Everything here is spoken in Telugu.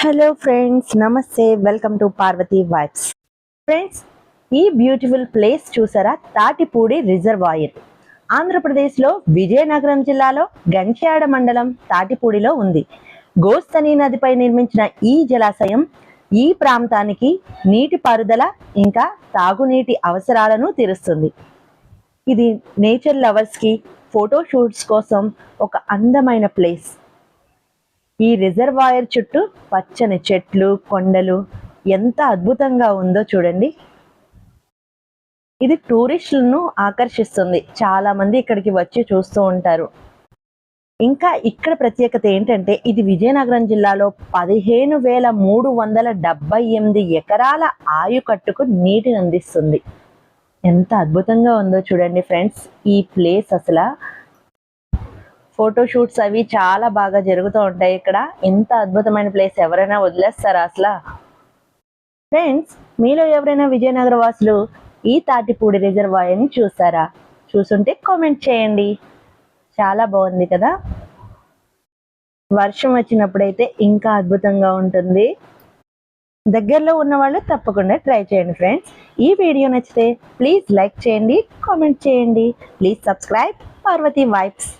హలో ఫ్రెండ్స్ నమస్తే welcome to Parvathi vibes friends ఈ బ్యూటిఫుల్ ప్లేస్ చూసారా? తాటిపూడి రిజర్వాయర్. ఆంధ్రప్రదేశ్లో విజయనగరం జిల్లాలో గంచాడ మండలం తాటిపూడిలో ఉంది. గోస్తని నదిపై నిర్మించిన ఈ జలాశయం ఈ ప్రాంతానికి నీటిపారుదల ఇంకా తాగునీటి అవసరాలను తీరుస్తుంది. ఇది నేచర్ లవర్స్కి ఫోటోషూట్స్ కోసం ఒక అందమైన ప్లేస్ ఈ రిజర్వాయర్ చుట్టూ పచ్చని చెట్లు కొండలు ఎంత అద్భుతంగా ఉందో చూడండి. ఇది టూరిస్టులను ఆకర్షిస్తుంది. చాలా మంది ఇక్కడికి వచ్చి చూస్తూ ఉంటారు. ఇంకా ఇక్కడ ప్రత్యేకత ఏంటంటే ఇది విజయనగరం జిల్లాలో పదిహేను వేల మూడు వందల డెబ్బై ఎనిమిది ఎకరాల ఆయుకట్టుకు నీటిని అందిస్తుంది. ఎంత అద్భుతంగా ఉందో చూడండి ఫ్రెండ్స్. ఈ ప్లేస్ అసలు ఫోటోషూట్స్ అవి చాలా బాగా జరుగుతూ ఉంటాయి ఇక్కడ. ఇంత అద్భుతమైన ప్లేస్ ఎవరైనా వదిలేస్తారా అసలు? ఫ్రెండ్స్ మీలో ఎవరైనా విజయనగర వాసులు ఈ తాటిపూడి రిజర్వాయర్ని చూసారా చూసుంటే కామెంట్ చేయండి. చాలా బాగుంది కదా? వర్షం వచ్చినప్పుడైతే ఇంకా అద్భుతంగా ఉంటుంది. దగ్గరలో ఉన్న వాళ్ళు తప్పకుండా ట్రై చేయండి ఫ్రెండ్స్. ఈ వీడియో నచ్చితే ప్లీజ్ లైక్ చేయండి కామెంట్ చేయండి. Please subscribe Parvathi vibes.